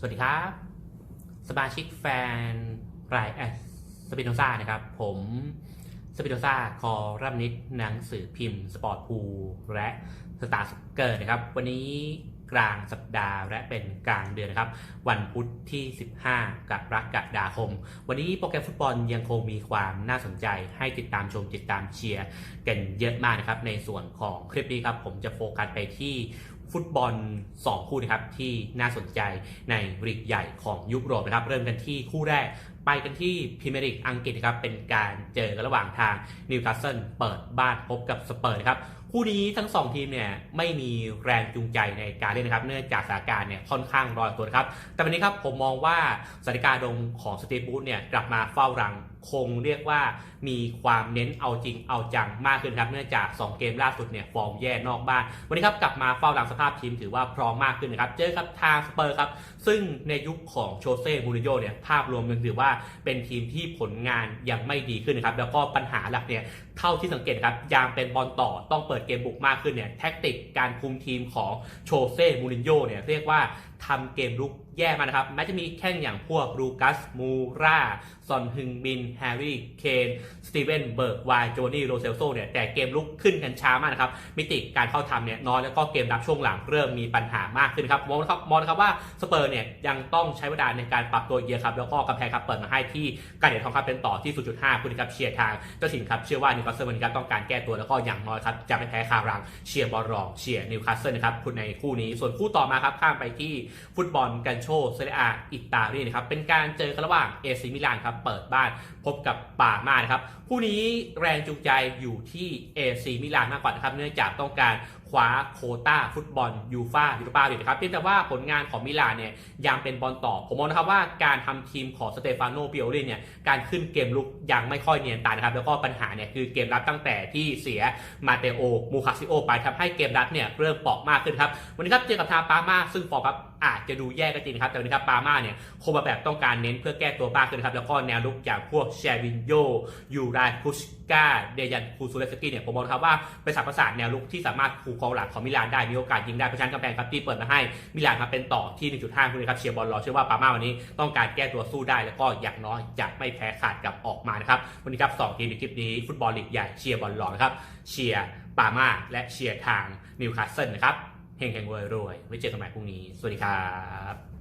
สวัสดีครับ สมาชิกแฟนรายแอสปิโนซ่านะครับ ผมสปิโนซ่าคอรัมนิดหนังสือพิมพ์ สปอร์ตพูและสตาร์สเกอร์นะครับ วันนี้ กลางสัปดาห์และเป็นกลางเดือนนะครับ วันพุธที่ 15 กรกฎาคม วันนี้โปรแกรมฟุตบอลยังคงมีความน่าสนใจให้ติดตามชมติดตามเชียร์กันเยอะมากนะครับ ในส่วนของคลิปนี้ครับ ผมจะโฟกัสไปที่ฟุตบอล 2 คู่นะครับที่น่าสนใจในลีกใหญ่ของยุโรปนะครับ เริ่มกันที่คู่แรกไปกันที่พรีเมียร์ลีกอังกฤษนะครับเป็นการเจอกันระหว่างทางนิวคาสเซิลเปิดบ้านพบกับสเปอร์นะครับ คู่นี้ทั้ง 2 ทีมเนี่ยไม่มีแรงจูงใจในการเล่นนะครับ เนื่องจากสถานการณ์เนี่ยค่อนข้างรอนตัวนะครับ แต่วันนี้ครับผมมองว่าสถานการณ์ดงของสตีฟบูธเนี่ยกลับมาเฝ้ารัง คงเรียกว่ามีความเน้นเอาจริงเอาจังมากขึ้นครับเนื่องจาก 2 เกมล่าสุดเนี่ยฟอร์มแย่นอกบ้าน วันนี้ครับกลับมาเฝ้ารังสภาพทีมถือว่าพร้อมมากขึ้นนะครับ เจอกับทางสเปอร์ครับ ซึ่งในยุคของโชเซ่มูริโญ่เนี่ยภาพรวมมันถือว่าเป็นทีมที่ผลงานยังไม่ดีขึ้นนะครับแล้วก็ปัญหาหลักเนี่ยเท่าที่สังเกตครับยามเป็นบอลต่อต้องเปิดเกมบุกมากขึ้นเนี่ยแท็กติกการคุมทีมของโชเซ่มูรินโญ่เนี่ยเรียกว่าทำเกมลุกแย่มานะครับแม้จะมีแข้งอย่างพวกลูกัสมูราซอนฮึงบินแฮร์รี่ เคน สตีเวนเบิร์กไวโจนี่โรเซลโซเนี่ย แต่เกมลุกขึ้นกันช้ามากนะครับ มิติการเข้าทำเนี่ยน้อยแล้วก็เกมรับช่วงหลังเริ่มมีปัญหามากขึ้นครับ มองนะครับมองนะครับว่าสเปอร์เนี่ยยังต้องใช้เวลาในการปรับตัวเยอะครับ แล้วก็กำแพงครับเปิดมาให้ที่การเหรียญทองคำเป็นต่อที่ 0.5 คุณครับเชียร์ทางเจ้าถิ่นครับเชื่อว่านิวคาสเซิลวันนี้ครับต้องการแก้ตัวแล้วก็อย่างน้อยครับจะไม่แพ้คารังเชียร์บอลรองเชียร์นิวคาสเซิลนะครับคุณในคู่นี้ส่วนคู่ต่อมาครับข้ามไปที่ฟุตบอลกันโชเซเรียอิตาลีนะครับเป็นการเจอกันระหว่างเอซิมิลานครับเปิดบ้านพพบกับปามานะครับคู่นี้แรงจูงใจอยู่ที่เอซีมิลานมากกว่านะครับ เนื่องจากต้องการ คว้าโคต้าฟุตบอลยูฟายูโรปาลีกนะครับเพียงแต่ว่าผลงานของมิลานเนี่ยยังเป็นบอลต่อ ผมมองนะครับว่าการทำทีมของสเตฟานโนปิโอลีเนี่ยการขึ้นเกมลุกยังไม่ค่อยเนียนตานะครับ แล้วก็ปัญหาเนี่ยคือเกมรับตั้งแต่ที่เสียมาเตโอมูคาซิโอไปทำให้เกมรับเนี่ยเริ่มเปราะมากขึ้นครับ วันนี้ครับเจอกับทาปามาซึ่งฟอร์มครับอาจจะดูแย่ก็จริงครับ แต่วันนี้ครับปามาเนี่ยคงมาแบบต้องการเน้นเพื่อแก้ตัวมากขึ้นครับ แล้วก็แนวลุกอย่างพวกแชวินโยยูไรคุชกาเดยันคูซูเลสกี้เนี่ยผมมองครับว่าเป็นสามประสานแนวลุกที่สามารถคูกองหลังของมิลานได้มีโอกาสยิงได้เพราะฉะนั้นกำแพงครับที่เปิดมาให้มิลานครับเป็นต่อที่ 1.5คุณครับเชียร์บอลรอเชื่อว่าปาม่าวันนี้ต้องการแก้ตัวสู้ได้ แล้วก็อย่างน้อยจะไม่แพ้ขาดกับออกมานะครับวันนี้ครับสองทีมในคลิปนี้ฟุตบอลลีกใหญ่เชียร์บอลรอนะครับเชียร์ปาม่าและเชียร์ทางนิวคาสเซิลนะครับเฮงเฮงรวยรวยไว้เจอกันใหม่พรุ่งนี้สวัสดีครับ